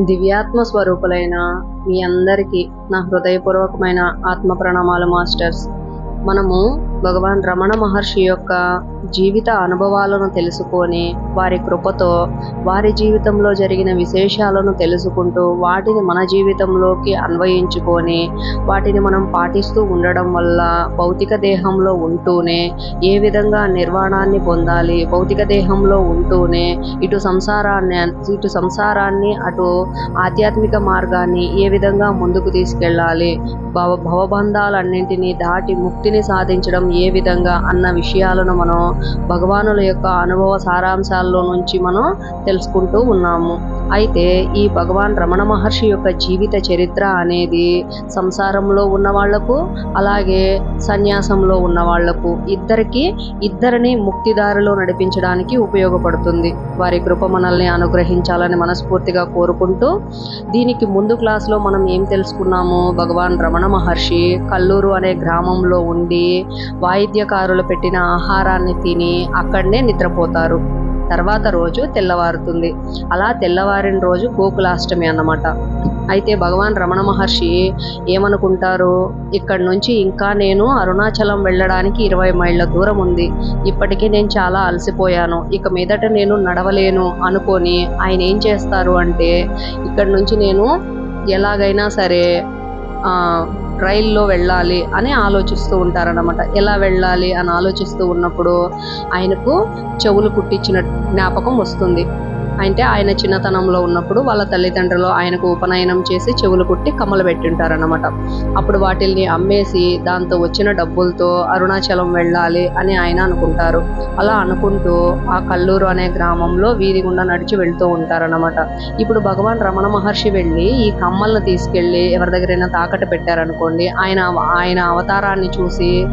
దివ్యాత్మ స్వరూపులైన మీ అందరికీ నా హృదయపూర్వకమైన ఆత్మ ప్రణామాలు మాస్టర్స్. మనము భగవాన్ రమణ మహర్షి యొక్క జీవిత అనుభవాలను తెలుసుకొని వారి కృపతో వారి జీవితంలో జరిగిన విశేషాలను తెలుసుకుంటూ వాటిని మన జీవితంలోకి అన్వయించుకొని వాటిని మనం పాటిస్తూ ఉండడం వల్ల భౌతిక దేహంలో ఉంటూనే ఏ విధంగా నిర్వాణాన్ని పొందాలి భౌతిక దేహంలో ఉంటూనే ఇటు సంసారాన్ని ఇటు సంసారాన్ని అటు ఆధ్యాత్మిక మార్గాన్ని ఏ విధంగా ముందుకు తీసుకెళ్ళాలి భవ భవబంధాలన్నింటినీ దాటి ముక్తిని సాధించడం ఏ విధంగా అన్న విషయాలను మనం భగవానుల యొక్క అనుభవ సారాంశాల్లో నుంచి మనం తెలుసుకుంటూ ఉన్నాము. అయితే ఈ భగవాన్ రమణ మహర్షి యొక్క జీవిత చరిత్ర అనేది సంసారంలో ఉన్న వాళ్ళకు అలాగే సన్యాసంలో ఉన్న వాళ్ళకు ఇద్దరికి ఇద్దరిని ముక్తిదారిలో నడిపించడానికి ఉపయోగపడుతుంది. వారి కృప మనల్ని అనుగ్రహించాలని మనస్ఫూర్తిగా కోరుకుంటూ దీనికి ముందు క్లాస్లో మనం ఏం తెలుసుకున్నాము? భగవాన్ రమణ మహర్షి కల్లూరు అనే గ్రామంలో ఉండి వాయిద్యకారులు పెట్టిన ఆహారాన్ని తిని అక్కడనే నిద్రపోతారు. తర్వాత రోజు తెల్లవారుతుంది. అలా తెల్లవారిన రోజు గోకులాష్టమి అన్నమాట. అయితే భగవాన్ రమణ మహర్షి ఏమనుకుంటారు ఇక్కడ నుంచి ఇంకా నేను అరుణాచలం వెళ్ళడానికి ఇరవై మైళ్ళ దూరం ఉంది. ఇప్పటికీ నేను చాలా అలసిపోయాను. ఇక మీదట నేను నడవలేను అనుకొని ఆయన ఏం చేస్తారు అంటే ఇక్కడ నుంచి నేను ఎలాగైనా సరే రైల్లో వెళ్ళాలి అని ఆలోచిస్తూ ఉంటారన్నమాట. ఎలా వెళ్ళాలి అని ఆలోచిస్తూ ఉన్నప్పుడు ఆయనకు చెవులు కుట్టించిన జ్ఞాపకం వస్తుంది. అంటే ఆయన చిన్నతనంలో ఉన్నప్పుడు వాళ్ళ తల్లిదండ్రులు ఆయనకు ఉపనయనం చేసి చెవులు కుట్టి కమ్మలు పెట్టింటారనమాట అప్పుడు వాటిల్ని అమ్మేసి దాంతో వచ్చిన డబ్బులతో అరుణాచలం వెళ్ళాలి అని ఆయన అనుకుంటారు. అలా అనుకుంటూ ఆ కల్లూరు అనే గ్రామంలో వీధి గుండా నడిచి వెళ్తూ ఉంటారనమాట ఇప్పుడు భగవాన్ రమణ మహర్షి వెళ్ళి ఈ కమ్మలను తీసుకెళ్ళి ఎవరి దగ్గరైనా తాకట్టు పెట్టారనుకోండి ఆయన ఆయన అవతారాన్ని చూసి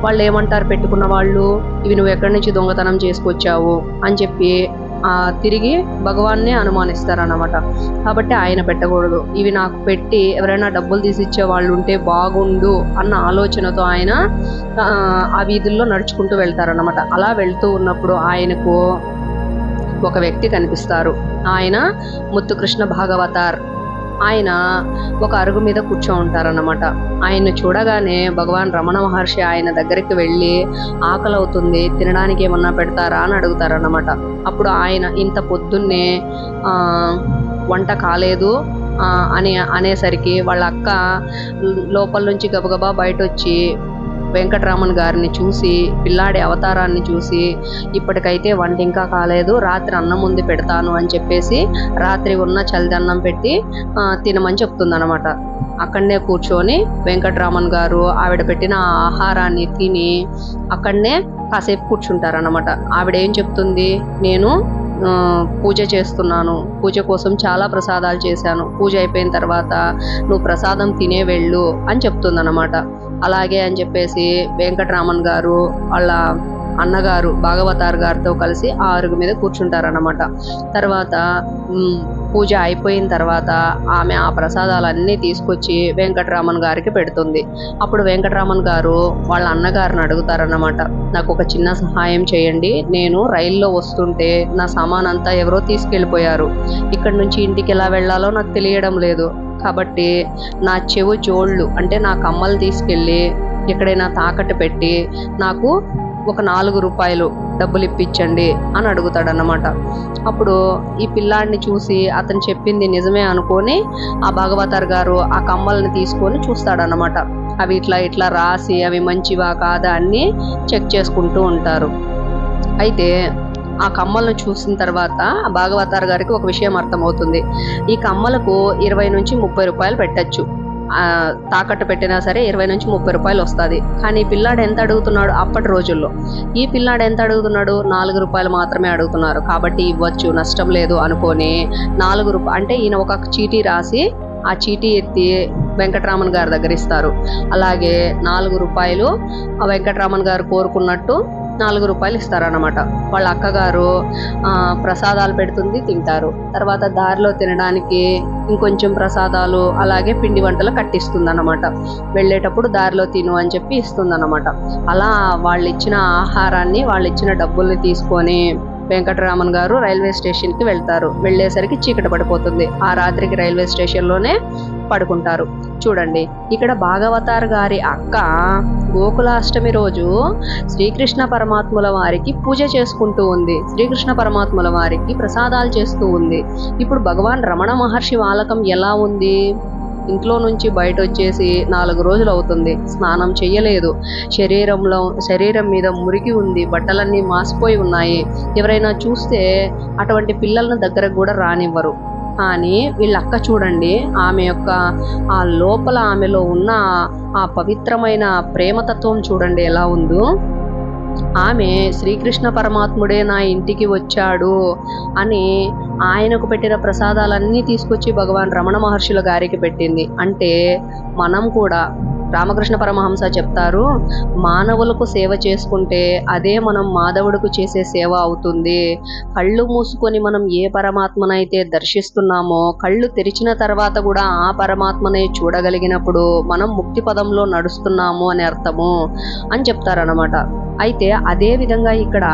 వాళ్ళు ఏమంటారు పెట్టుకున్న వాళ్ళు ఇవి నువ్వు ఎక్కడి నుంచి దొంగతనం చేసుకొచ్చావు? అని చెప్పి తిరిగి భగవాన్నే అనుమానిస్తారనమాట కాబట్టి ఆయన పెట్టకూడదు. ఇవి నాకు పెట్టి ఎవరైనా డబ్బులు తీసి ఇచ్చే వాళ్ళు ఉంటే బాగుండు అన్న ఆలోచనతో ఆయన ఆ, వీధుల్లో నడుచుకుంటూ వెళ్తారనమాట అలా వెళ్తూ ఉన్నప్పుడు ఆయనకు ఒక వ్యక్తి కనిపిస్తారు. ఆయన ముత్తుకృష్ణ భాగవతార్ ఆయన ఒక అరుగు మీద కూర్చో ఉంటారన్నమాట ఆయన్ని చూడగానే భగవాన్ రమణ మహర్షి ఆయన దగ్గరికి వెళ్ళి ఆకలి అవుతుంది తినడానికి ఏమన్నా పెడతారా అని అడుగుతారన్నమాట. అప్పుడు ఆయన ఇంత పొద్దున్నే వంట కాలేదు అని అనేసరికి వాళ్ళ అక్క లోపల నుంచి గబగబా బయట వచ్చి వెంకటరామన్ గారిని చూసి పిల్లాడి అవతారాన్ని చూసి ఇప్పటికైతే వంట ఇంకా కాలేదు రాత్రి అన్నం ముందు పెడతాను అని చెప్పేసి రాత్రి ఉన్న చలిదన్నం పెట్టి తినమని చెప్తుందనమాట అక్కడనే కూర్చొని వెంకటరామన్ గారు ఆవిడ పెట్టిన ఆహారాన్ని తిని అక్కడనే కాసేపు కూర్చుంటారనమాట ఆవిడ ఏం చెప్తుంది? నేను పూజ చేస్తున్నాను. పూజ కోసం చాలా ప్రసాదాలు చేశాను. పూజ అయిపోయిన తర్వాత నువ్వు ప్రసాదం తినే వెళ్ళు అని చెప్తుందన్నమాట. అలాగే అని చెప్పేసి వెంకటరామన్ గారు వాళ్ళ అన్నగారు భాగవతార్ గారితో కలిసి ఆ అరుగు మీద కూర్చుంటారన్నమాట. తర్వాత పూజ అయిపోయిన తర్వాత ఆమె ఆ ప్రసాదాలన్నీ తీసుకొచ్చి వెంకటరామన్ గారికి పెడుతుంది. అప్పుడు వెంకటరామన్ గారు వాళ్ళ అన్నగారిని అడుగుతారన్నమాట. నాకు ఒక చిన్న సహాయం చేయండి. నేను రైల్లో వస్తుంటే నా సామాన్ అంతా ఎవరో తీసుకెళ్ళిపోయారు. ఇక్కడ నుంచి ఇంటికి ఎలా వెళ్ళాలో నాకు తెలియడం లేదు. కాబట్టి నా చెవు జోళ్ళు అంటే నా కమ్మలు తీసుకెళ్ళి ఎక్కడైనా తాకట్టు పెట్టి నాకు ఒక నాలుగు రూపాయలు డబ్బులు ఇప్పించండి అని అడుగుతాడన్నమాట. అప్పుడు ఈ పిల్లాడిని చూసి అతను చెప్పింది నిజమే అనుకొని ఆ భాగవతార్ గారు ఆ కమ్మల్ని తీసుకొని చూస్తాడనమాట అవి ఇట్లా ఇట్లా రాసి అవి మంచివా కాదా అన్నీ చెక్ చేసుకుంటూ ఉంటారు. అయితే ఆ కమ్మలను చూసిన తర్వాత ఆ భాగవతార్ గారికి ఒక విషయం అర్థమవుతుంది. ఈ కమ్మలకు ఇరవై నుంచి ముప్పై రూపాయలు పెట్టచ్చు. తాకట్టు పెట్టినా సరే ఇరవై నుంచి ముప్పై రూపాయలు వస్తుంది. కానీ పిల్లాడు ఎంత అడుగుతున్నాడు అప్పటి రోజుల్లో? ఈ పిల్లాడు ఎంత అడుగుతున్నాడు? నాలుగు రూపాయలు మాత్రమే అడుగుతున్నారు. కాబట్టి ఇవ్వచ్చు నష్టం లేదు అనుకొని నాలుగు రూపాయలు అంటే ఈయన ఒక చీటీ రాసి ఆ చీటీ ఎత్తి వెంకటరామన్ గారి దగ్గర ఇస్తారు. అలాగే నాలుగు రూపాయలు ఆ వెంకటరామన్ గారు కోరుకున్నట్టు నాలుగు రూపాయలు ఇస్తారనమాట వాళ్ళ అక్కగారు ప్రసాదాలు పెడుతుంది తింటారు. తర్వాత దారిలో తినడానికి ఇంకొంచెం ప్రసాదాలు అలాగే పిండి వంటలు కట్టిస్తుంది అనమాట వెళ్ళేటప్పుడు దారిలో తిను అని చెప్పి ఇస్తుంది అనమాట అలా వాళ్ళు ఇచ్చిన ఆహారాన్ని వాళ్ళు ఇచ్చిన డబ్బుల్ని తీసుకొని వెంకటరామన్ గారు రైల్వే స్టేషన్కి వెళ్తారు. వెళ్ళేసరికి చీకటి పడిపోతుంది. ఆ రాత్రికి రైల్వే స్టేషన్లోనే పడుకుంటారు. చూడండి. ఇక్కడ భాగవతార్ గారి అక్క గోకులాష్టమి రోజు శ్రీకృష్ణ పరమాత్ముల వారికి పూజ చేసుకుంటూ ఉంది. శ్రీకృష్ణ పరమాత్ముల వారికి ప్రసాదాలు చేస్తూ ఉంది. ఇప్పుడు భగవాన్ రమణ మహర్షి వాలకం ఎలా ఉంది? ఇంట్లో నుంచి బయట వచ్చేసి నాలుగు రోజులు అవుతుంది. స్నానం చేయలేదు శరీరంలో శరీరం మీద మురికి ఉంది. బట్టలన్నీ మాసిపోయి ఉన్నాయి. ఎవరైనా చూస్తే అటువంటి పిల్లలను దగ్గరకు కూడా రానివ్వరు. కానీ వీళ్ళ అక్క చూడండి ఆమె యొక్క ఆ లోపల ఆమెలో ఉన్న ఆ పవిత్రమైన ప్రేమతత్వం చూడండి ఎలా ఉందో. ఆమె శ్రీకృష్ణ పరమాత్ముడే నా ఇంటికి వచ్చాడు అని ఆయనకు పెట్టిన ప్రసాదాలన్నీ తీసుకొచ్చి భగవాన్ రమణ మహర్షుల గారికి పెట్టింది. అంటే మనం కూడా రామకృష్ణ పరమహంస చెప్తారు మానవులకు సేవ చేసుకుంటే అదే మనం మాధవుడికి చేసే సేవ అవుతుంది. కళ్ళు మూసుకొని మనం ఏ పరమాత్మనైతే దర్శిస్తున్నామో కళ్ళు తెరిచిన తర్వాత కూడా ఆ పరమాత్మనే చూడగలిగినప్పుడు మనం ముక్తి పదంలో నడుస్తున్నాము అని అర్థము అని చెప్తారనమాట అయితే అదే విధంగా ఇక్కడ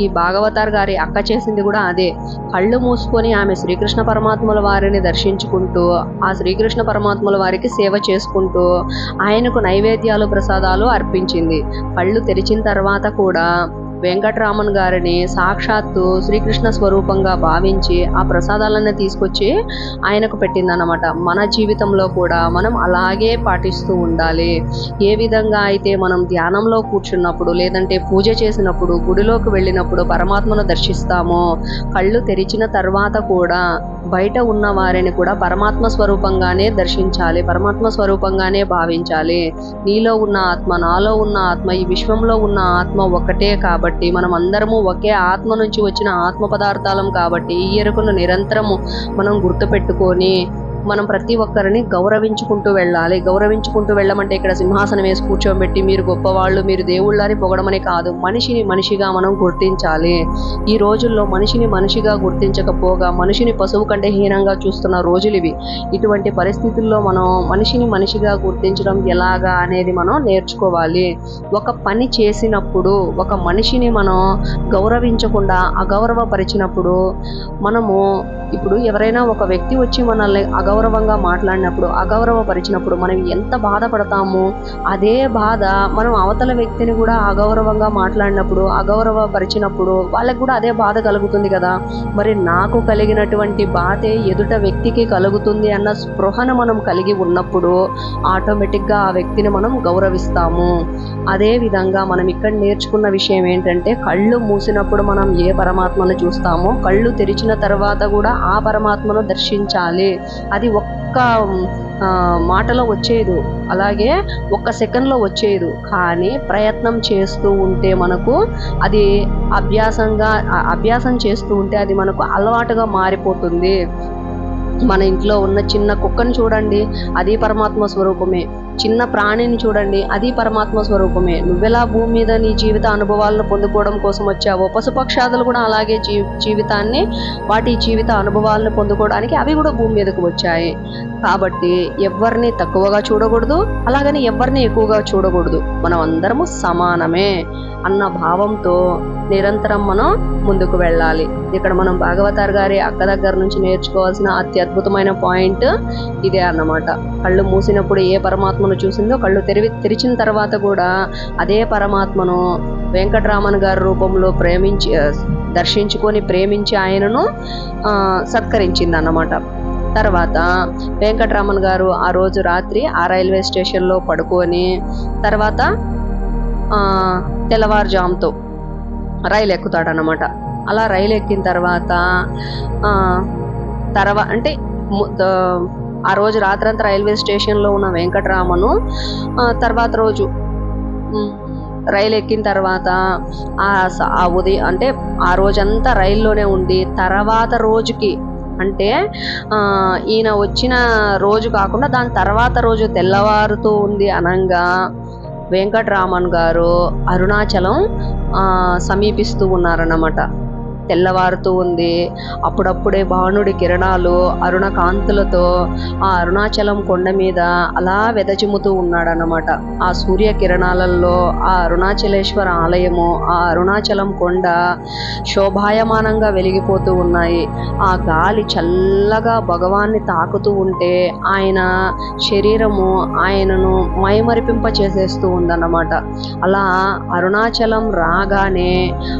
ఈ భాగవతార్ గారి అక్క చేసింది కూడా అదే. కళ్ళు మూసుకొని ఆమె శ్రీకృష్ణ పరమాత్మల వారిని దర్శించుకుంటూ ఆ శ్రీకృష్ణ పరమాత్మల వారికి సేవ చేసుకుంటూ ఆయనకు నైవేద్యాలు ప్రసాదాలు అర్పించింది. కళ్ళు తెరిచిన తర్వాత కూడా వెంకటరామన్ గారిని సాక్షాత్తు శ్రీకృష్ణ స్వరూపంగా భావించి ఆ ప్రసాదాలన్నీ తీసుకొచ్చి ఆయనకు పెట్టిందన్నమాట. మన జీవితంలో కూడా మనం అలాగే పాటిస్తూ ఉండాలి. ఏ విధంగా అయితే మనం ధ్యానంలో కూర్చున్నప్పుడు లేదంటే పూజ చేసినప్పుడు గుడిలోకి వెళ్ళినప్పుడు పరమాత్మను దర్శిస్తామో కళ్ళు తెరిచిన తర్వాత కూడా బయట ఉన్న వారిని కూడా పరమాత్మ స్వరూపంగానే దర్శించాలి పరమాత్మ స్వరూపంగానే భావించాలి. నీలో ఉన్న ఆత్మ నాలో ఉన్న ఆత్మ ఈ విశ్వంలో ఉన్న ఆత్మ ఒకటే కాబట్టి మనం అందరము ఒకే ఆత్మ నుంచి వచ్చిన ఆత్మ పదార్థాలం కాబట్టి ఈ ఎరుకను నిరంతరము మనం గుర్తుపెట్టుకొని మనం ప్రతి ఒక్కరిని గౌరవించుకుంటూ వెళ్ళాలి. గౌరవించుకుంటూ వెళ్ళమంటే ఇక్కడ సింహాసనం వేసి కూర్చోబెట్టి మీరు గొప్పవాళ్ళు మీరు దేవుళ్ళని పొగడమని కాదు. మనిషిని మనిషిగా మనం గుర్తించాలి. ఈ రోజుల్లో మనిషిని మనిషిగా గుర్తించకపోగా మనిషిని పశువు కంటే హీనంగా చూస్తున్న రోజులు ఇవి. ఇటువంటి పరిస్థితుల్లో మనం మనిషిని మనిషిగా గుర్తించడం ఎలాగా అనేది మనం నేర్చుకోవాలి. ఒక పని చేసినప్పుడు ఒక మనిషిని మనం గౌరవించకుండా అగౌరవపరిచినప్పుడు మనము ఇప్పుడు ఎవరైనా ఒక వ్యక్తి వచ్చి మనల్ని అగౌరవంగా మాట్లాడినప్పుడు అగౌరవపరిచినప్పుడు మనం ఎంత బాధపడతాము అదే బాధ మనం అవతల వ్యక్తిని కూడా అగౌరవంగా మాట్లాడినప్పుడు అగౌరవపరిచినప్పుడు వాళ్ళకి కూడా అదే బాధ కలుగుతుంది కదా. మరి నాకు కలిగినటువంటి బాధే ఎదుట వ్యక్తికి కలుగుతుంది అన్న స్పృహను మనం కలిగి ఉన్నప్పుడు ఆటోమేటిక్గా ఆ వ్యక్తిని మనం గౌరవిస్తాము. అదే విధంగా మనం ఇక్కడ నేర్చుకున్న విషయం ఏంటంటే కళ్ళు మూసినప్పుడు మనం ఏ పరమాత్మను చూస్తామో కళ్ళు తెరిచిన తర్వాత కూడా ఆ పరమాత్మను దర్శించాలి. అది ఒక్క మాటలో వచ్చేదు. అలాగే ఒక్క సెకండ్లో వచ్చేదు. కానీ ప్రయత్నం చేస్తూ ఉంటే మనకు అది అభ్యాసంగా అభ్యాసం చేస్తూ ఉంటే అది మనకు అలవాటుగా మారిపోతుంది. మన ఇంట్లో ఉన్న చిన్న కుక్కను చూడండి అది పరమాత్మ స్వరూపమే. చిన్న ప్రాణిని చూడండి అది పరమాత్మ స్వరూపమే. నువ్వెలా భూమి మీద నీ జీవిత అనుభవాలను పొందుకోవడం కోసం వచ్చావో పశుపక్షాదులు కూడా అలాగే జీ జీవితాన్ని వాటి జీవిత అనుభవాలను పొందుకోవడానికి అవి కూడా భూమి మీదకు వచ్చాయి. కాబట్టి ఎవరిని తక్కువగా చూడకూడదు అలాగని ఎవరిని ఎక్కువగా చూడకూడదు. మనం అందరము సమానమే అన్న భావంతో నిరంతరం మనం ముందుకు వెళ్ళాలి. ఇక్కడ మనం భాగవతార్ గారి అక్క దగ్గర నుంచి నేర్చుకోవాల్సిన అద్భుతమైన పాయింట్ ఇదే అన్నమాట. కళ్ళు మూసినప్పుడు ఏ పరమాత్మను చూసిందో కళ్ళు తెరివి తెరిచిన తర్వాత కూడా అదే పరమాత్మను వెంకటరామన్ గారి రూపంలో ప్రేమించి దర్శించుకొని ప్రేమించి ఆయనను సత్కరించింది అన్నమాట తర్వాత వెంకటరామన్ గారు ఆ రోజు రాత్రి ఆ రైల్వే స్టేషన్లో పడుకొని తర్వాత తెల్లవారుజాముతో రైలు ఎక్కుతాడనమాట అలా రైలు ఎక్కిన తర్వాత తర్వాత అంటే ఆ రోజు రాత్రంతా రైల్వే స్టేషన్లో ఉన్న వెంకటరామను తర్వాత రోజు రైలు ఎక్కిన తర్వాత ఆ ఉదయం అంటే ఆ రోజంతా రైల్లోనే ఉండి తర్వాత రోజుకి అంటే ఈయన వచ్చిన రోజు కాకుండా దాని తర్వాత రోజు తెల్లవారుతూ ఉంది అనంగా వెంకటరామన్ గారు అరుణాచలం సమీపిస్తూ ఉన్నారన్నమాట. తెల్లవారుతూ ఉంది. అప్పుడప్పుడే భానుడి కిరణాలు అరుణ కాంతులతో ఆ అరుణాచలం కొండ మీద అలా వెదచిమ్ముతూ ఉన్నాడనమాట ఆ సూర్య కిరణాలలో ఆ అరుణాచలేశ్వర ఆలయము ఆ అరుణాచలం కొండ శోభాయమానంగా వెలిగిపోతూ ఉన్నాయి. ఆ గాలి చల్లగా భగవాన్ని తాకుతూ ఉంటే ఆయన శరీరము ఆయనను మైమరిపింప చేసేస్తూ ఉందన్నమాట. అలా అరుణాచలం రాగానే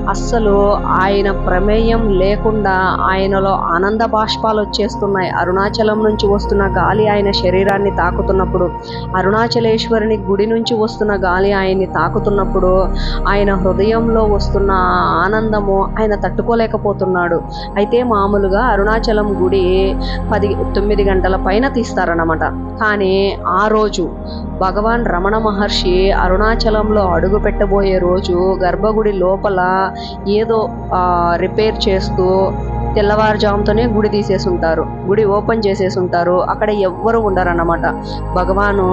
అస్సలు ఆయన ప్రమేయం లేకుండా ఆయనలో ఆనంద బాష్పాలు వచ్చేస్తున్నాయి. అరుణాచలం నుంచి వస్తున్న గాలి ఆయన శరీరాన్ని తాకుతున్నప్పుడు అరుణాచలేశ్వరుని గుడి నుంచి వస్తున్న గాలి ఆయన్ని తాకుతున్నప్పుడు ఆయన హృదయంలో వస్తున్న ఆనందము ఆయన తట్టుకోలేకపోతున్నాడు. అయితే మామూలుగా అరుణాచలం గుడి పది తొమ్మిది గంటల పైన తీస్తారన్నమాట. కానీ ఆ రోజు భగవాన్ రమణ మహర్షి అరుణాచలంలో అడుగు పెట్టబోయే రోజు గర్భగుడి లోపల ఏదో రిపేర్ చేస్తూ తెల్లవారుజాముతోనే గుడి తీసేసి ఉంటారు గుడి ఓపెన్ చేసేసి ఉంటారు అక్కడ ఎవ్వరు ఉండరన్నమాట. భగవాను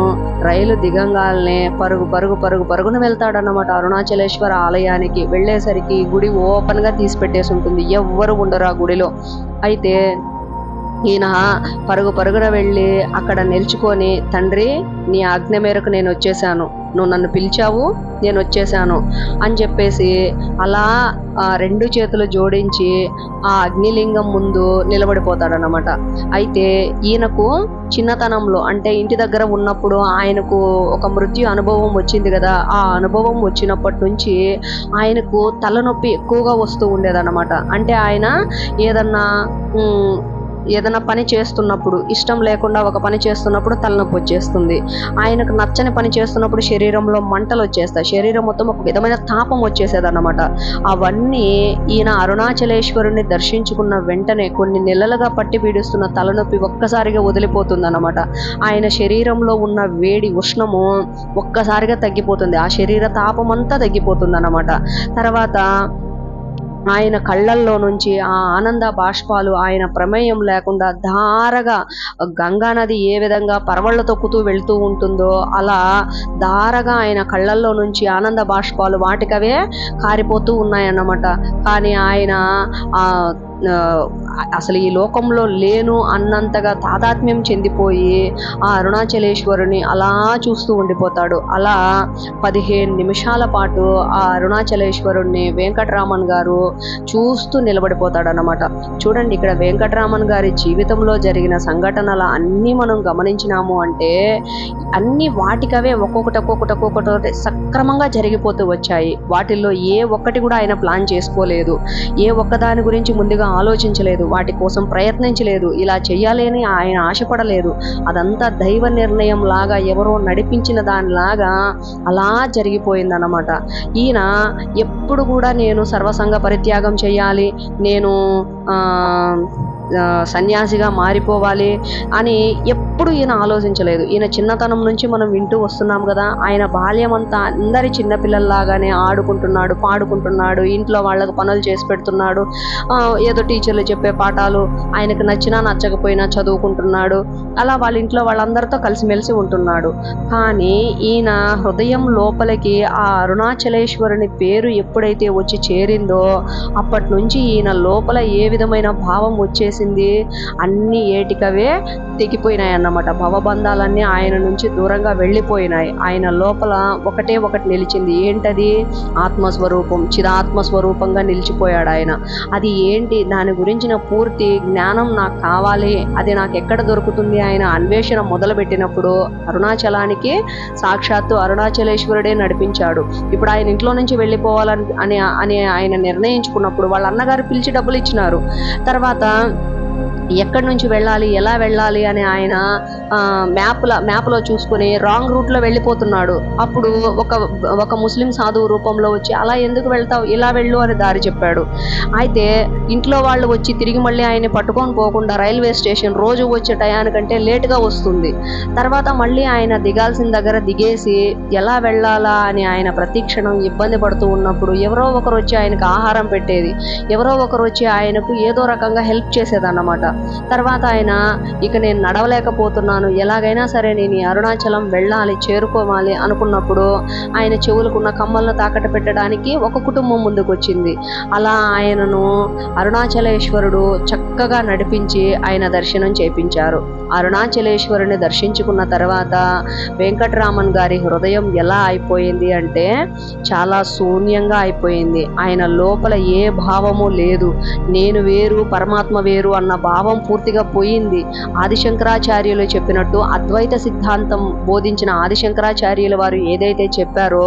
రైలు దిగంగాల్నే పరుగు పరుగు పరుగు పరుగున వెళ్తాడన్నమాట అరుణాచలేశ్వర ఆలయానికి. వెళ్ళేసరికి గుడి ఓపెన్గా తీసి పెట్టేసి ఉంటుంది ఎవ్వరు ఉండరు ఆ గుడిలో. అయితే ఈయన పరుగు పరుగున వెళ్ళి అక్కడ నిల్చుకొని తండ్రి నీ ఆజ్ఞ మేరకు నేను వచ్చేసాను నువ్వు నన్ను పిలిచావు నేను వచ్చేసాను అని చెప్పేసి అలా రెండు చేతులు జోడించి ఆ అగ్నిలింగం ముందు నిలబడిపోతాడనమాట అయితే ఈయనకు చిన్నతనంలో అంటే ఇంటి దగ్గర ఉన్నప్పుడు ఆయనకు ఒక మృత్యు అనుభవం వచ్చింది కదా ఆ అనుభవం వచ్చినప్పటి నుంచి ఆయనకు తలనొప్పి ఎక్కువగా వస్తూ ఉండేదన్నమాట. అంటే ఆయన ఏదన్నా ఏదైనా పని చేస్తున్నప్పుడు ఇష్టం లేకుండా ఒక పని చేస్తున్నప్పుడు తలనొప్పి వచ్చేస్తుంది. ఆయనకు నచ్చని పని చేస్తున్నప్పుడు శరీరంలో మంటలు వచ్చేస్తాయి. శరీరం మొత్తం ఒక విధమైన తాపం వచ్చేసేదనమాట అవన్నీ ఈయన అరుణాచలేశ్వరుని దర్శించుకున్న వెంటనే కొన్ని నెలలుగా పట్టి పీడిస్తున్న తలనొప్పి ఒక్కసారిగా వదిలిపోతుందనమాట ఆయన శరీరంలో ఉన్న వేడి ఉష్ణము ఒక్కసారిగా తగ్గిపోతుంది. ఆ శరీర తాపం అంతా తగ్గిపోతుందనమాట తర్వాత ఆయన కళ్ళల్లో నుంచి ఆ ఆనంద బాష్పాలు ఆయన ప్రమేయం లేకుండా ధారగా గంగా నది ఏ విధంగా పరవళ్ళ తొక్కుతూ వెళ్తూ ఉంటుందో అలా ధారగా ఆయన కళ్ళల్లో నుంచి ఆనంద బాష్పాలు వాటికవే కారిపోతూ ఉన్నాయన్నమాట. కానీ ఆయన ఆ, అసలు ఈ లోకంలో లేను అన్నంతగా తాదాత్మ్యం చెందిపోయి ఆ అరుణాచలేశ్వరుని అలా చూస్తూ ఉండిపోతాడు. అలా పదిహేను నిమిషాల పాటు ఆ అరుణాచలేశ్వరుణ్ణి వెంకటరామన్ గారు చూస్తూ నిలబడిపోతాడు అన్నమాట చూడండి ఇక్కడ వెంకటరామన్ గారి జీవితంలో జరిగిన సంఘటనల అన్నీ మనం గమనించినాము అంటే అన్ని వాటికవే ఒక్కొక్కటి ఒక్కొక్కటి ఒక్కొక్కటి సక్రమంగా జరిగిపోతూ వచ్చాయి. వాటిల్లో ఏ ఒక్కటి కూడా ఆయన ప్లాన్ చేసుకోలేదు. ఏ ఒక్కదాని గురించి ముందుగా ఆలోచించలేదు వాటి కోసం ప్రయత్నించలేదు ఇలా చేయాలని అని ఆయన ఆశపడలేదు. అదంతా దైవ నిర్ణయం లాగా ఎవరో నడిపించిన దానిలాగా అలా జరిగిపోయిందన్నమాట. ఈయన ఎప్పుడు కూడా నేను సర్వసంగ పరిత్యాగం చేయాలి నేను సన్యాసిగా మారిపోవాలి అని ఎప్పుడు ఈయన ఆలోచించలేదు. ఈయన చిన్నతనం నుంచి మనం వింటూ వస్తున్నాం కదా ఆయన బాల్యం అంతా అందరి చిన్నపిల్లల్లాగానే ఆడుకుంటున్నాడు పాడుకుంటున్నాడు ఇంట్లో వాళ్ళకు పనులు చేసి పెడుతున్నాడు ఏదో టీచర్లు చెప్పే పాఠాలు ఆయనకు నచ్చినా నచ్చకపోయినా చదువుకుంటున్నాడు అలా వాళ్ళ ఇంట్లో వాళ్ళందరితో కలిసిమెలిసి ఉంటున్నాడు. కానీ ఈయన హృదయం లోపలికి ఆ అరుణాచలేశ్వరుని పేరు ఎప్పుడైతే వచ్చి చేరిందో అప్పటి నుంచి ఈయన లోపల ఏ విధమైన భావం వచ్చేసి చేసింది అన్ని ఏటికవే తెగిపోయినాయి అన్నమాట. భవబంధాలన్నీ ఆయన నుంచి దూరంగా వెళ్ళిపోయినాయి. ఆయన లోపల ఒకటే ఒకటి నిలిచింది. ఏంటది? ఆత్మస్వరూపం. చిదాత్మ స్వరూపంగా నిలిచిపోయాడు ఆయన. అది ఏంటి? దాని గురించిన పూర్తి జ్ఞానం నాకు కావాలి. అది నాకు ఎక్కడ దొరుకుతుంది ఆయన అన్వేషణ మొదలుపెట్టినప్పుడు అరుణాచలానికి సాక్షాత్తు అరుణాచలేశ్వరుడే నడిపించాడు. ఇప్పుడు ఆయన ఇంట్లో నుంచి వెళ్ళిపోవాలని అని అని ఆయన నిర్ణయించుకున్నప్పుడు వాళ్ళ అన్నగారు పిలిచి డబ్బులు ఇచ్చినారు. తర్వాత ఎక్కడి నుంచి వెళ్ళాలి ఎలా వెళ్ళాలి అని ఆయన మ్యాప్ల మ్యాప్లో చూసుకొని రాంగ్ రూట్లో వెళ్ళిపోతున్నాడు. అప్పుడు ఒక ఒక ముస్లిం సాధువు రూపంలో వచ్చి అలా ఎందుకు వెళ్తావు? ఇలా వెళ్ళు అని దారి చెప్పాడు. అయితే ఇంట్లో వాళ్ళు వచ్చి తిరిగి మళ్ళీ ఆయన్ని పట్టుకొని పోకుండా రైల్వే స్టేషన్ రోజు వచ్చే టయానికంటే లేటుగా వస్తుంది. తర్వాత మళ్ళీ ఆయన దిగాల్సిన దగ్గర దిగేసి ఎలా వెళ్ళాలా? అని ఆయన ప్రతిక్షణం ఇబ్బంది పడుతూ ఉన్నప్పుడు ఎవరో ఒకరు వచ్చి ఆయనకు ఆహారం పెట్టేది. ఎవరో ఒకరు వచ్చి ఆయనకు ఏదో రకంగా హెల్ప్ చేసేదన్నమాట. తర్వాత ఆయన ఇక నేను నడవలేకపోతున్నాను ఎలాగైనా సరే నేను అరుణాచలం వెళ్ళాలి చేరుకోవాలి అనుకున్నప్పుడు ఆయన చెవులకున్న కమ్మలను తాకట్టు పెట్టడానికి ఒక కుటుంబం ముందుకు వచ్చింది అలా ఆయనను అరుణాచలేశ్వరుడు చక్కగా నడిపించి ఆయన దర్శనం చేపించారు. అరుణాచలేశ్వరుని దర్శించుకున్న తర్వాత వెంకటరామన్ గారి హృదయం ఎలా అయిపోయింది అంటే చాలా శూన్యంగా అయిపోయింది. ఆయన లోపల ఏ భావము లేదు. నేను వేరు పరమాత్మ వేరు అన్న భావం పూర్తిగా పోయింది. ఆదిశంకరాచార్యులు చెప్పినట్టు అద్వైత సిద్ధాంతం బోధించిన ఆదిశంకరాచార్యుల వారు ఏదైతే చెప్పారో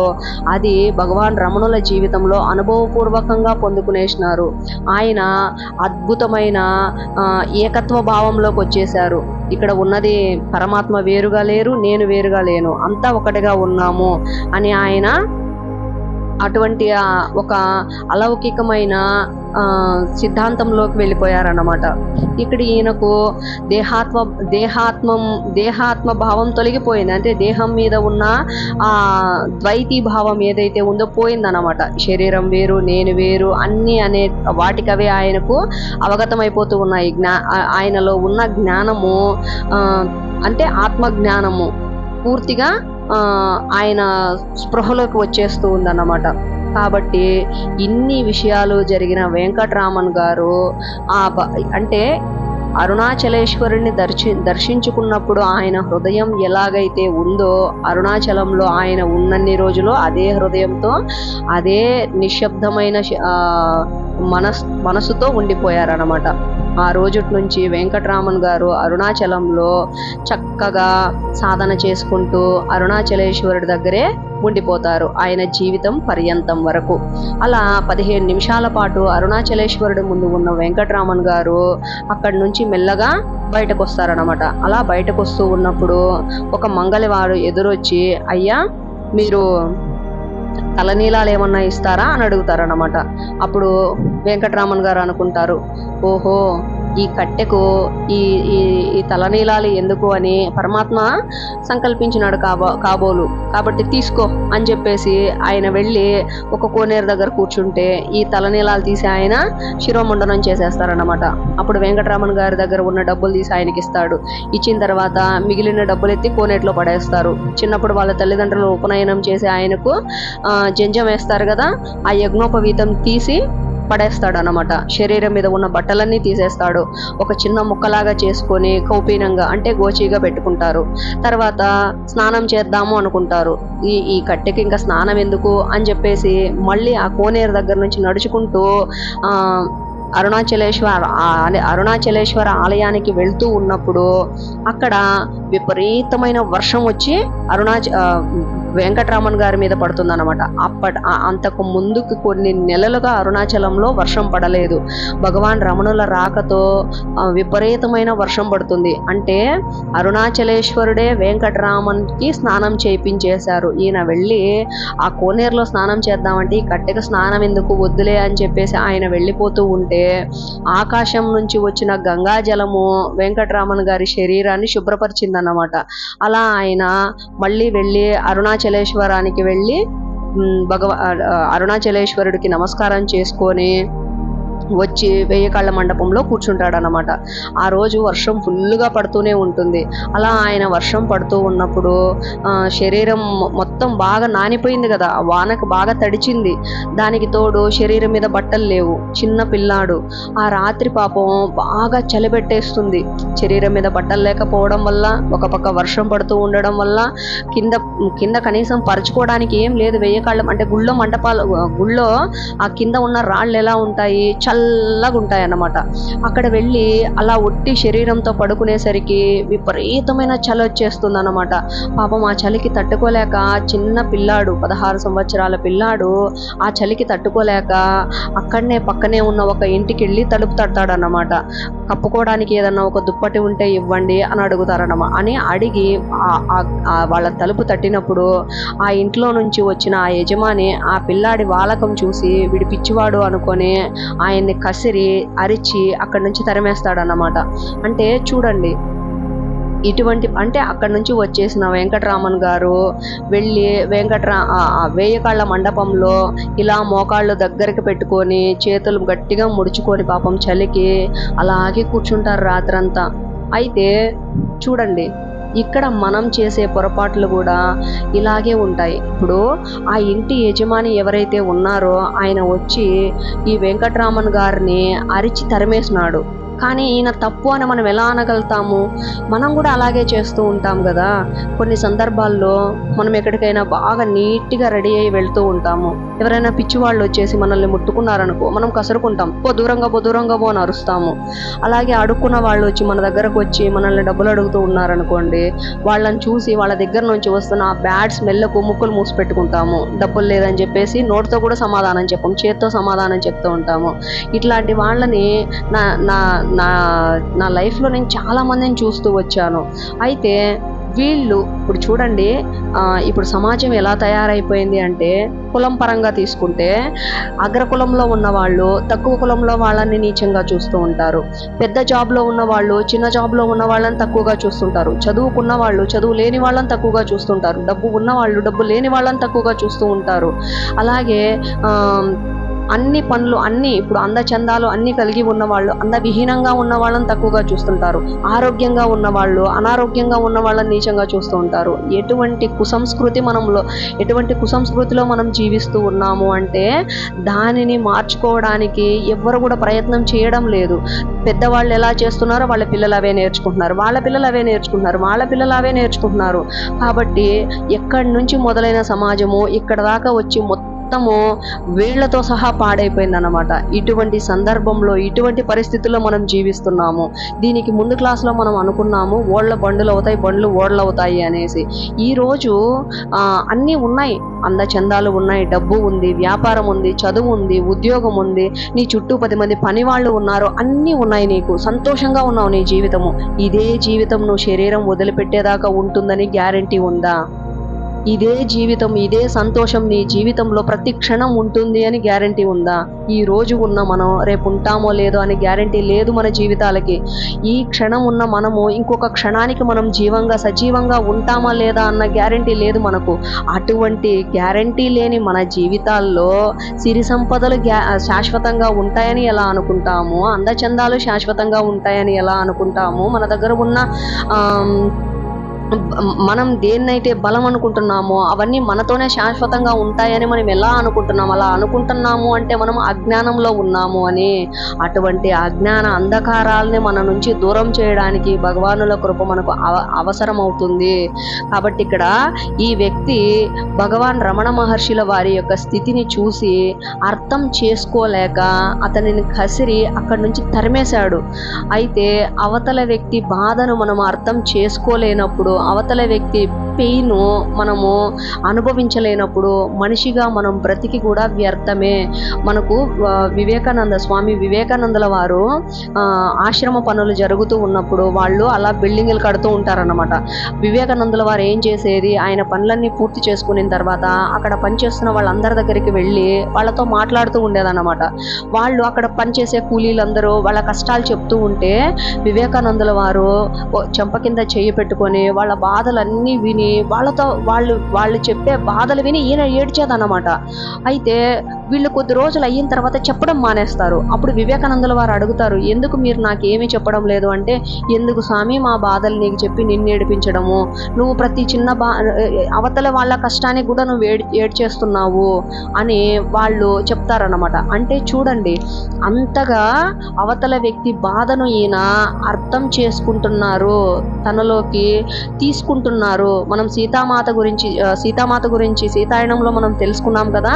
అది భగవాన్ రమణుల జీవితంలో అనుభవపూర్వకంగా పొందుకునేసినారు. ఆయన అద్భుతమైన ఏకత్వ భావంలోకి వచ్చేశారు. ఇక్కడ ఉన్నది పరమాత్మ వేరుగా లేరు నేను వేరుగా లేను అంతా ఒకటిగా ఉన్నాము అని ఆయన అటువంటి ఒక అలౌకికమైన సిద్ధాంతంలోకి వెళ్ళిపోయారన్నమాట. ఇక్కడ ఈయనకు దేహాత్మ దేహాత్మం దేహాత్మ భావం తొలగిపోయింది. అంటే దేహం మీద ఉన్న ఆ ద్వైతీ భావం ఏదైతే ఉందో పోయిందన్నమాట. శరీరం వేరు నేను వేరు అన్నీ అనే వాటికవే ఆయనకు అవగతమైపోతూ ఉన్నాయి. జ్ఞా ఆయనలో ఉన్న జ్ఞానము అంటే ఆత్మ జ్ఞానము పూర్తిగా ఆయన స్పృహలోకి వచ్చేస్తూ ఉందన్నమాట. కాబట్టి ఇన్ని విషయాలు జరిగిన వెంకటరామన్ గారు ఆ అంటే అరుణాచలేశ్వరుని దర్శి దర్శించుకున్నప్పుడు ఆయన హృదయం ఎలాగైతే ఉందో అరుణాచలంలో ఆయన ఉన్నన్ని రోజులు అదే హృదయంతో అదే నిశ్శబ్దమైన మనస్ మనసుతో ఉండిపోయారన్నమాట. ఆ రోజుటి నుంచి వెంకటరామన్ గారు అరుణాచలంలో చక్కగా సాధన చేసుకుంటూ అరుణాచలేశ్వరుడి దగ్గరే ఉండిపోతారు ఆయన జీవితం పర్యంతం వరకు. అలా పదిహేను నిమిషాల పాటు అరుణాచలేశ్వరుడు ముందు ఉన్న వెంకటరామన్ గారు అక్కడి నుంచి మెల్లగా బయటకు వస్తారనమాట అలా బయటకు వస్తూ ఉన్నప్పుడు ఒక మంగళవారు ఎదురొచ్చి అయ్యా మీరు తలనీలాలు ఏమన్నా ఇస్తారా? అని అడుగుతారనమాట అప్పుడు వెంకటరామన్ గారు అనుకుంటారు. ఓహో ఈ కట్టెకు ఈ ఈ ఈ తలనీలాలు ఎందుకు అని పరమాత్మ సంకల్పించినాడు కాబో కాబోలు. కాబట్టి తీసుకో అని చెప్పేసి ఆయన వెళ్ళి ఒక కోనేరు దగ్గర కూర్చుంటే ఈ తలనీలాలు తీసి ఆయన శిరోముండనం చేసేస్తారన్నమాట. అప్పుడు వెంకటరామన్ గారి దగ్గర ఉన్న డబ్బులు తీసి ఆయనకి ఇస్తాడు. ఇచ్చిన తర్వాత మిగిలిన డబ్బులు ఎత్తి కోనేటిలో పడేస్తారు. చిన్నప్పుడు వాళ్ళ తల్లిదండ్రులు ఉపనయనం చేసి ఆయనకు జంజం వేస్తారు కదా ఆ యజ్ఞోపవీతం తీసి పడేస్తాడు అనమాట శరీరం మీద ఉన్న బట్టలన్నీ తీసేస్తాడు. ఒక చిన్న ముక్కలాగా చేసుకొని కౌపీనంగా అంటే గోచీగా పెట్టుకుంటారు. తర్వాత స్నానం చేద్దాము అనుకుంటారు. ఈ ఈ కట్టెకి ఇంకా స్నానం ఎందుకు అని చెప్పేసి మళ్ళీ ఆ కోనేరు దగ్గర నుంచి నడుచుకుంటూ అరుణాచలేశ్వర అరుణాచలేశ్వర ఆలయానికి వెళ్తూ ఉన్నప్పుడు అక్కడ విపరీతమైన వర్షం వచ్చి అరుణాచ వెంకటరామన్ గారి మీద పడుతుందన్నమాట. అప్పటి అంతకు ముందుకు కొన్ని నెలలుగా అరుణాచలంలో వర్షం పడలేదు. భగవాన్ రమణుల రాకతో విపరీతమైన వర్షం పడుతుంది. అంటే అరుణాచలేశ్వరుడే వెంకటరామన్కి స్నానం చేయించేశారు. ఈయన వెళ్ళి ఆ కోనేరులో స్నానం చేద్దామంటే ఈ కట్టెకు స్నానం ఎందుకు వద్దులే అని చెప్పేసి ఆయన వెళ్ళిపోతూ ఉంటే ఆకాశం నుంచి వచ్చిన గంగా జలము వెంకటరామన్ గారి శరీరాన్ని శుభ్రపరిచిందన్నమాట. అలా ఆయన మళ్ళీ వెళ్ళి అరుణాచలేశ్వరానికి వెళ్ళి భగవ అరుణాచలేశ్వరుడికి నమస్కారం చేసుకొని వచ్చి వేయకాళ్ళ మండపంలో కూర్చుంటాడనమాట ఆ రోజు వర్షం ఫుల్గా పడుతూనే ఉంటుంది. అలా ఆయన వర్షం పడుతూ ఉన్నప్పుడు శరీరం మొత్తం బాగా నానిపోయింది కదా. ఆ వానకు బాగా తడిచింది. దానికి తోడు శరీరం మీద బట్టలు లేవు. చిన్న పిల్లాడు. ఆ రాత్రి పాపం బాగా చలిపెట్టేస్తుంది. శరీరం మీద బట్టలు లేకపోవడం వల్ల ఒక పక్క వర్షం పడుతూ ఉండడం వల్ల కింద కింద కనీసం పరుచుకోవడానికి ఏం లేదు. వేయకాళ్ళం కాళ్ళం అంటే గుళ్ళో మండపాలు గుళ్ళో ఆ కింద ఉన్న రాళ్ళు ఎలా ఉంటాయి? చల్లగా ఉంటాయి అన్నమాట అక్కడ వెళ్ళి అలా ఒట్టి శరీరంతో పడుకునేసరికి విపరీతమైన చలి వచ్చేస్తుంది అనమాట పాపం ఆ చలికి తట్టుకోలేక చిన్న పిల్లాడు పదహారు సంవత్సరాల పిల్లాడు ఆ చలికి తట్టుకోలేక అక్కడనే పక్కనే ఉన్న ఒక ఇంటికి వెళ్ళి తలుపు తడతాడన్నమాట. కప్పుకోవడానికి ఏదన్నా ఒక దుప్పటి ఉంటే ఇవ్వండి అని అడుగుతారనమా అని అడిగి వాళ్ళ తలుపు తట్టినప్పుడు ఆ ఇంట్లో నుంచి వచ్చిన ఆ యజమాని ఆ పిల్లాడి వాలకం చూసి వీడి పిచ్చివాడు అనుకొని ఆయన్ని కసిరి అరిచి అక్కడి నుంచి తరిమేస్తాడన్నమాట. అంటే చూడండి ఇటువంటి అంటే అక్కడ నుంచి వచ్చేసిన వెంకటరామన్ గారు వెళ్ళి వెంకటరా వేయకాళ్ళ మండపంలో ఇలా మోకాళ్ళు దగ్గరికి పెట్టుకొని చేతులు గట్టిగా ముడుచుకొని పాపం చలికి అలాగే కూర్చుంటారు రాత్రంతా. అయితే చూడండి ఇక్కడ మనం చేసే పొరపాట్లు కూడా ఇలాగే ఉంటాయి. ఇప్పుడు ఆ ఇంటి యజమాని ఎవరైతే ఉన్నారో ఆయన వచ్చి ఈ వెంకట్రామన్ గారిని అరిచి తరిమేసినాడు. కానీ ఈయన తప్పు అని మనం ఎలా అనగలుగుతాము? మనం కూడా అలాగే చేస్తూ ఉంటాం కదా. కొన్ని సందర్భాల్లో మనం ఎక్కడికైనా బాగా నీట్గా రెడీ అయ్యి వెళ్తూ ఉంటాము. ఎవరైనా పిచ్చి వాళ్ళు వచ్చేసి మనల్ని ముట్టుకున్నారనుకో మనం కసురుకుంటాం. పో దూరంగా పో దూరంగా పో అని అరుస్తాము. అలాగే అడుక్కున్న వాళ్ళు వచ్చి మన దగ్గరకు వచ్చి మనల్ని డబ్బులు అడుగుతూ ఉన్నారనుకోండి వాళ్ళని చూసి వాళ్ళ దగ్గర నుంచి వస్తున్న ఆ బ్యాడ్ స్మెల్లకు ముక్కులు మూసి పెట్టుకుంటాము. డబ్బులు లేదని చెప్పేసి నోటితో కూడా సమాధానం చెప్పం చేత్తో సమాధానం చెప్తూ ఉంటాము. ఇట్లాంటి వాళ్ళని నా నా నా నా లైఫ్లో నేను చాలా మందిని చూస్తూ వచ్చాను. అయితే వీళ్ళు ఇప్పుడు చూడండి ఇప్పుడు సమాజం ఎలా తయారైపోయింది అంటే కులం పరంగా తీసుకుంటే అగ్రకులంలో ఉన్న వాళ్ళు తక్కువ కులంలో వాళ్ళని నీచంగా చూస్తూ ఉంటారు. పెద్ద జాబ్లో ఉన్న వాళ్ళు చిన్న జాబ్లో ఉన్న వాళ్ళని తక్కువగా చూస్తుంటారు. చదువుకున్న వాళ్ళు చదువు లేని వాళ్ళని తక్కువగా చూస్తుంటారు. డబ్బు ఉన్న వాళ్ళు డబ్బు లేని వాళ్ళని తక్కువగా చూస్తూ ఉంటారు. అలాగే అన్ని పనులు అన్ని ఇప్పుడు అందచందాలు అన్ని కలిగి ఉన్న వాళ్ళు అందవిహీనంగా ఉన్న వాళ్ళని తక్కువగా చూస్తుంటారు. ఆరోగ్యంగా ఉన్న వాళ్ళు అనారోగ్యంగా ఉన్న వాళ్ళని నీచంగా చూస్తూ ఉంటారు. ఎటువంటి కుసంస్కృతి మనంలో ఎటువంటి కుసంస్కృతిలో మనం జీవిస్తూ ఉన్నాము అంటే దానిని మార్చుకోవడానికి ఎవ్వరు కూడా ప్రయత్నం చేయడం లేదు. పెద్దవాళ్ళు ఎలా చేస్తున్నారో వాళ్ళ పిల్లలు అవే నేర్చుకుంటున్నారు. వాళ్ళ పిల్లలు అవే నేర్చుకుంటున్నారు. వాళ్ళ పిల్లలు అవే నేర్చుకుంటున్నారు. కాబట్టి ఎక్కడి నుంచి మొదలైన సమాజము ఇక్కడ దాకా వచ్చి మొత్తం మొత్తము వీళ్ళతో సహా పాడైపోయింది అనమాట ఇటువంటి సందర్భంలో ఇటువంటి పరిస్థితుల్లో మనం జీవిస్తున్నాము. దీనికి ముందు క్లాస్లో మనం అనుకున్నాము ఓళ్ళ బండ్లు అవుతాయి బండ్లు ఓడలు అవుతాయి అనేసి. ఈరోజు అన్నీ ఉన్నాయి. అందచందాలు ఉన్నాయి డబ్బు ఉంది వ్యాపారం ఉంది చదువు ఉంది ఉద్యోగం ఉంది నీ చుట్టూ పది మంది పని వాళ్ళు ఉన్నారు అన్నీ ఉన్నాయి నీకు. సంతోషంగా ఉన్నావు నీ జీవితము. ఇదే జీవితం నువ్వు శరీరం వదిలిపెట్టేదాకా ఉంటుందని గ్యారంటీ ఉందా? ఇదే జీవితం ఇదే సంతోషం నీ జీవితంలో ప్రతి క్షణం ఉంటుంది అని గ్యారంటీ ఉందా? ఈ రోజు ఉన్న మనం రేపు ఉంటామో లేదో అని గ్యారంటీ లేదు మన జీవితాలకి. ఈ క్షణం ఉన్న మనము ఇంకొక క్షణానికి మనం జీవంగా సజీవంగా ఉంటామా లేదా అన్న గ్యారంటీ లేదు మనకు. అటువంటి గ్యారంటీ లేని మన జీవితాల్లో సిరి సంపదలు గ్యా శాశ్వతంగా ఉంటాయని ఎలా అనుకుంటాము? అందచందాలు శాశ్వతంగా ఉంటాయని ఎలా అనుకుంటాము? మన దగ్గర ఉన్న మనం దేన్నైతే బలం అనుకుంటున్నామో అవన్నీ మనతోనే శాశ్వతంగా ఉంటాయని మనం ఎలా అనుకుంటున్నాం? అలా అనుకుంటున్నాము అంటే మనం అజ్ఞానంలో ఉన్నాము అని. అటువంటి అజ్ఞాన అంధకారాలని మన నుంచి దూరం చేయడానికి భగవానుల కృప మనకు అవ- అవసరం అవుతుంది కాబట్టి ఇక్కడ ఈ వ్యక్తి భగవాన్ రమణ మహర్షుల వారి యొక్క స్థితిని చూసి అర్థం చేసుకోలేక అతనిని కసిరి అక్కడి నుంచి తరిమేశాడు. అయితే అవతల వ్యక్తి బాధను మనం అర్థం చేసుకోలేనప్పుడు అవతల వ్యక్తి పెయిన్ మనము అనుభవించలేనప్పుడు మనిషిగా మనం బ్రతికి కూడా వ్యర్థమే. మనకు వివేకానంద స్వామి వివేకానందుల వారు ఆశ్రమ పనులు జరుగుతూ ఉన్నప్పుడు వాళ్ళు అలా బిల్డింగులు కడుతూ ఉంటారన్నమాట. వివేకానందుల వారు ఏం చేసేది? ఆయన పనులన్నీ పూర్తి చేసుకున్న తర్వాత అక్కడ పనిచేస్తున్న వాళ్ళందరి దగ్గరికి వెళ్ళి వాళ్ళతో మాట్లాడుతూ ఉండేదన్నమాట. వాళ్ళు అక్కడ పనిచేసే కూలీలందరూ వాళ్ళ కష్టాలు చెప్తూ ఉంటే వివేకానందుల వారు చెంప కింద చేయి పెట్టుకొని వాళ్ళ బాధలన్నీ విని వాళ్ళతో వాళ్ళు వాళ్ళు చెప్పే బాధలు విని ఈయన ఏడ్చేదన్నమాట. అయితే వీళ్ళు కొద్ది రోజులు అయిన తర్వాత చెప్పడం మానేస్తారు. అప్పుడు వివేకానందుల వారు అడుగుతారు ఎందుకు మీరు నాకు ఏమీ చెప్పడం లేదు? అంటే ఎందుకు స్వామి మా బాధలు నీకు చెప్పి నిన్ను ఏడిపించడము? నువ్వు ప్రతి చిన్న బా అవతల వాళ్ళ కష్టానికి కూడా నువ్వు ఏడ్ ఏడ్చేస్తున్నావు అని వాళ్ళు చెప్తారన్నమాట. అంటే చూడండి అంతగా అవతల వ్యక్తి బాధను ఈయన అర్థం చేసుకుంటున్నారు తనలోకి తీసుకుంటున్నారు. మనం సీతామాత గురించి సీతామాత గురించి సీతాయనంలో మనం తెలుసుకున్నాం కదా.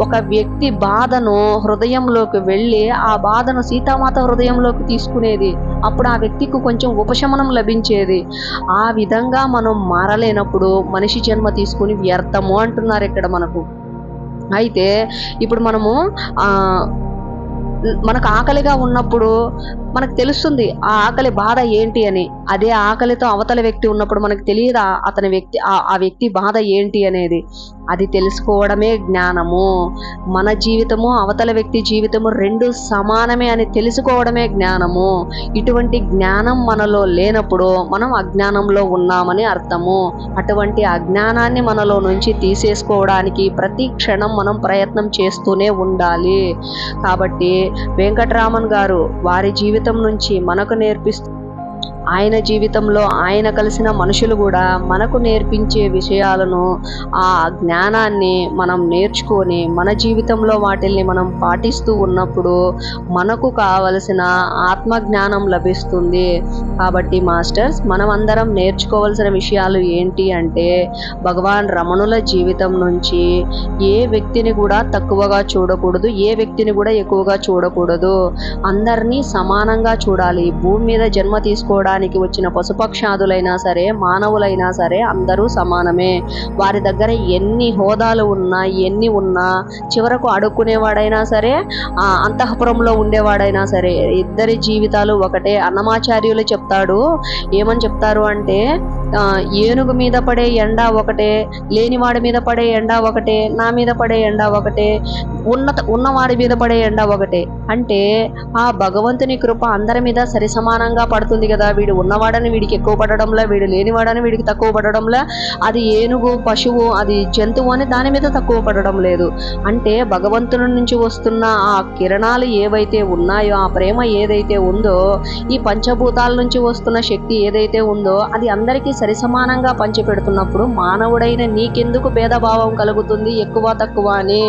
ఒక వ్యక్తి బాధను హృదయంలోకి వెళ్ళి ఆ బాధను సీతామాత హృదయంలోకి తీసుకునేది. అప్పుడు ఆ వ్యక్తికి కొంచెం ఉపశమనం లభించేది. ఆ విధంగా మనం మారలేనప్పుడు మనిషి జన్మ తీసుకుని వ్యర్థము అంటున్నారు ఇక్కడ మనకు. అయితే ఇప్పుడు మనము మనకు ఆకలిగా ఉన్నప్పుడు మనకు తెలుస్తుంది ఆ ఆకలి బాధ ఏంటి అని. అదే ఆకలితో అవతల వ్యక్తి ఉన్నప్పుడు మనకు తెలియదు అతని వ్యక్తి ఆ ఆ వ్యక్తి బాధ ఏంటి అనేది. అది తెలుసుకోవడమే జ్ఞానము. మన జీవితము అవతల వ్యక్తి జీవితము రెండు సమానమే అని తెలుసుకోవడమే జ్ఞానము. ఇటువంటి జ్ఞానం మనలో లేనప్పుడు మనం అజ్ఞానంలో ఉన్నామని అర్థము. అటువంటి అజ్ఞానాన్ని మనలో నుంచి తీసేసుకోవడానికి ప్రతి క్షణం మనం ప్రయత్నం చేస్తూనే ఉండాలి. కాబట్టి వెంకటరామన్ గారు వారి జీవితం నుంచి మనకు నేర్పిస్తూ ఆయన జీవితంలో ఆయన కలిసిన మనుషులు కూడా మనకు నేర్పించే విషయాలను ఆ జ్ఞానాన్ని మనం నేర్చుకొని మన జీవితంలో వాటిల్ని మనం పాటిస్తూ ఉన్నప్పుడు మనకు కావలసిన ఆత్మ జ్ఞానం లభిస్తుంది. కాబట్టి మాస్టర్స్ మనం అందరం నేర్చుకోవాల్సిన విషయాలు ఏంటి అంటే భగవాన్ రమణుల జీవితం నుంచి ఏ వ్యక్తిని కూడా తక్కువగా చూడకూడదు ఏ వ్యక్తిని కూడా ఎక్కువగా చూడకూడదు. అందరినీ సమానంగా చూడాలి. భూమి మీద జన్మ తీసుకోవడానికి వచ్చిన పశుపక్షాదులైనా సరే మానవులైనా సరే అందరూ సమానమే. వారి దగ్గర ఎన్ని హోదాలు ఉన్నా ఎన్ని ఉన్నా చివరకు అడుక్కునేవాడైనా సరే అంతఃపురంలో ఉండేవాడైనా సరే ఇద్దరి జీవితాలు ఒకటే. అన్నమాచార్యులు చెప్తాడు ఏమని చెప్తారు అంటే ఏనుగు మీద పడే ఎండ ఒకటే లేనివాడి మీద పడే ఎండ ఒకటే నా మీద పడే ఎండ ఒకటే ఉన్నత ఉన్నవాడి మీద పడే ఎండ ఒకటే. అంటే ఆ భగవంతుని కృప అందరి మీద సరి సమానంగా పడుతుంది కదా. వీడు ఉన్నవాడని వీడికి ఎక్కువ పడడంలా వీడు లేనివాడని వీడికి తక్కువ పడడంలా అది ఏనుగు పశువు అది జంతువు అని దాని మీద తక్కువ పడడం లేదు. అంటే భగవంతుని నుంచి వస్తున్న ఆ కిరణాలు ఏవైతే ఉన్నాయో ఆ ప్రేమ ఏదైతే ఉందో ఈ పంచభూతాల నుంచి వస్తున్న శక్తి ఏదైతే ఉందో అది అందరికీ సరిసమానంగా పంచిపెడుతున్నప్పుడు మానవుడైన నీకెందుకు భేదభావం కలుగుతుంది ఎక్కువ తక్కువ అని?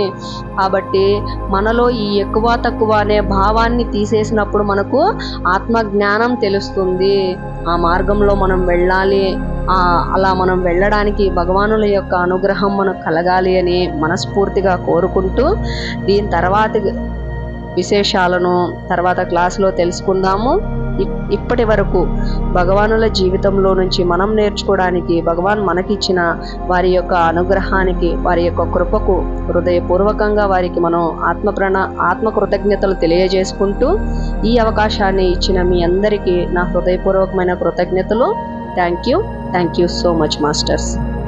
కాబట్టి మనలో ఈ ఎక్కువ తక్కువ అనే భావాన్ని తీసేసినప్పుడు మనకు ఆత్మ జ్ఞానం తెలుస్తుంది. ఆ మార్గంలో మనం వెళ్ళాలి. అలా మనం వెళ్ళడానికి భగవానుల యొక్క అనుగ్రహం మనకు కలగాలి అని మనస్ఫూర్తిగా కోరుకుంటూ దీని తర్వాత విశేషాలను తర్వాత క్లాసులో తెలుసుకుందాము. ఇప్పటి వరకు భగవానుల జీవితంలో నుంచి మనం నేర్చుకోవడానికి భగవాన్ మనకిచ్చిన వారి యొక్క అనుగ్రహానికి వారి యొక్క కృపకు హృదయపూర్వకంగా వారికి మనం ఆత్మ ప్రణ ఆత్మ కృతజ్ఞతలు తెలియజేసుకుంటూ ఈ అవకాశాన్ని ఇచ్చిన మీ అందరికీ నా హృదయపూర్వకమైన కృతజ్ఞతలు. Thank you. Thank you so much masters.